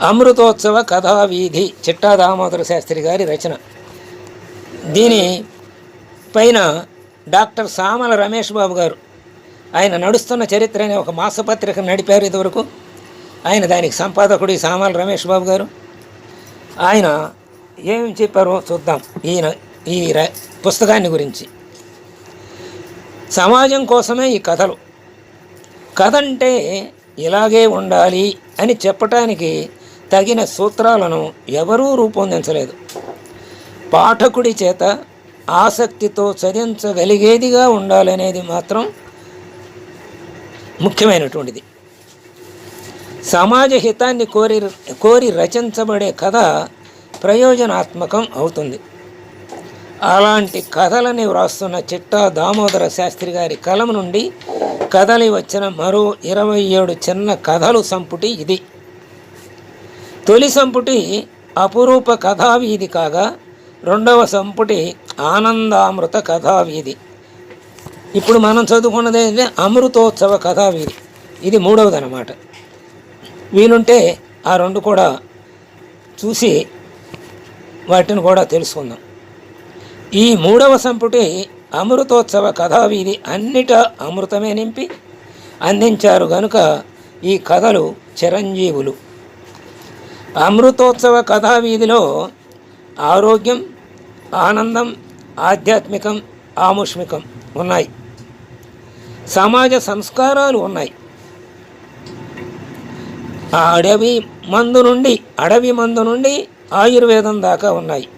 అమృతోత్సవ కథావీధి చిట్టా దామోదర శాస్త్రి గారి రచన. దీని పైన డాక్టర్ సామల రమేష్ బాబు గారు. ఆయన నడుస్తున్న చరిత్ర అనే ఒక మాసపత్రిక నడిపారు ఇదివరకు. ఆయన దానికి సంపాదకుడు సామల రమేష్ బాబు గారు. ఆయన ఏమి చెప్పారో చూద్దాం ఈయన ఈ ర- పుస్తకాన్ని గురించి. సమాజం కోసమే ఈ కథలు. కథ అంటే ఇలాగే ఉండాలి అని చెప్పటానికి తగిన సూత్రాలను ఎవరూ రూపొందించలేదు. పాఠకుడి చేత ఆసక్తితో చదించగలిగేదిగా ఉండాలనేది మాత్రం ముఖ్యమైనటువంటిది. సమాజ హితాన్ని కోరి కోరి రచించబడే కథ ప్రయోజనాత్మకం అవుతుంది. అలాంటి కథలని వ్రాస్తున్న చిట్టా దామోదర శాస్త్రి గారి కలం నుండి కథలి వచ్చిన మరో ఇరవై ఏడు చిన్న కథలు సంపుటి ఇది. తొలి సంపుటి అపురూప కథావీధి కాగా రెండవ సంపుటి ఆనందామృత కథావీధి. ఇప్పుడు మనం చదువుకున్నది ఏంటంటే అమృతోత్సవ కథావీధి. ఇది మూడవది అన్నమాట వీలుంటే ఆ రెండు కూడా చూసి వాటిని కూడా తెలుసుకుందాం. ఈ మూడవ సంపుటి అమృతోత్సవ కథావీధి అన్నిట అమృతమే నింపి అందించారు గనుక ఈ కథలు చిరంజీవులు. అమృతోత్సవ కథావీధిలో ఆరోగ్యం ఆనందం ఆధ్యాత్మికం ఆముష్మికం ఉన్నాయి. సమాజ సంస్కారాలు ఉన్నాయి. ఆ అడవి మందు నుండి అడవి మందు నుండి ఆయుర్వేదం దాకా ఉన్నాయి.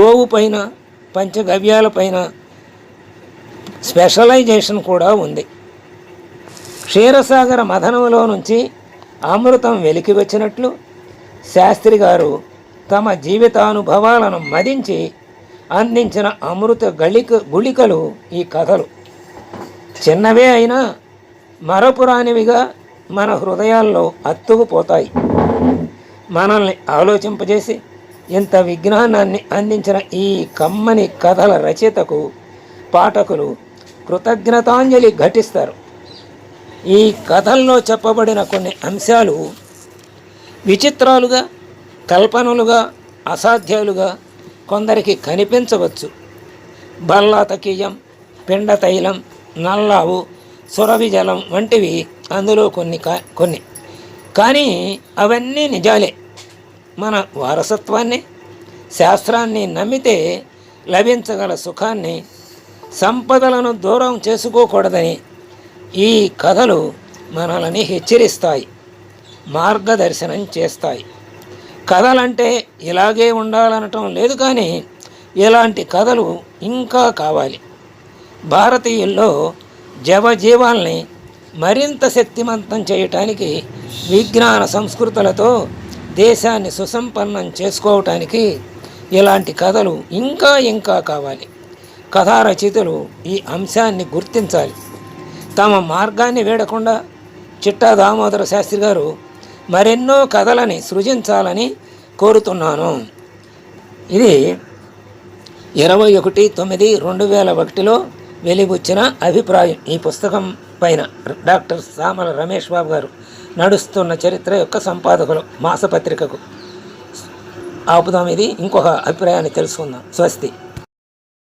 గోవు పైన పంచగవ్యాల పైన స్పెషలైజేషన్ కూడా ఉంది. క్షీరసాగర మథనంలో నుంచి అమృతం వెలికి వచ్చినట్లు శాస్త్రి గారు తమ జీవితానుభవాలను మదించి అందించిన అమృత గళిక గుళికలు ఈ కథలు. చిన్నవే అయినా మరపురానివిగా మన హృదయాల్లో అత్తుకుపోతాయి. మనల్ని ఆలోచింపజేసి ఇంత విజ్ఞానాన్ని అందించిన ఈ కమ్మని కథల రచయితకు పాఠకులు కృతజ్ఞతాంజలి ఘటిస్తారు. ఈ కథల్లో చెప్పబడిన కొన్ని అంశాలు విచిత్రాలుగా కల్పనలుగా అసాధ్యాలుగా కొందరికి కనిపించవచ్చు. బల్లాతకీయం పిండ తైలం నల్లావు సురవి జలం వంటివి అందులో కొన్ని కా కొన్ని. కానీ అవన్నీ నిజాలే. మన వారసత్వాన్ని శాస్త్రాన్ని నమ్మితే లభించగల సుఖాన్ని సంపదలను దూరం చేసుకోకూడదని ఈ కథలు మనల్ని హెచ్చరిస్తాయి. మార్గదర్శనం చేస్తాయి. కథలంటే ఇలాగే ఉండాలనటం లేదు కానీ ఇలాంటి కథలు ఇంకా కావాలి. భారతీయుల్లో జవజీవాల్ని మరింత శక్తిమంతం చేయటానికి విజ్ఞాన సంస్కృతులతో దేశాన్ని సుసంపన్నం చేసుకోవటానికి ఇలాంటి కథలు ఇంకా ఇంకా కావాలి. కథా రచయితలు ఈ అంశాన్ని గుర్తించాలి. తమ మార్గాన్ని వేడకుండా చిట్టా దామోదర శాస్త్రి గారు మరెన్నో కథలని సృజించాలని కోరుతున్నాను. ఇది ఇరవై ఒకటి తొమ్మిది రెండు వేల ఒకటిలో వెలిబుచ్చిన అభిప్రాయం. ఈ పుస్తకం పైన డాక్టర్ సామల రమేష్ బాబు గారు నడుస్తున్న చరిత్ర యొక్క సంపాదకులు మాసపత్రికకు. ఆపుదాం ఇది. ఇంకొక అభిప్రాయాన్ని తెలుసుకుందాం. స్వస్తి.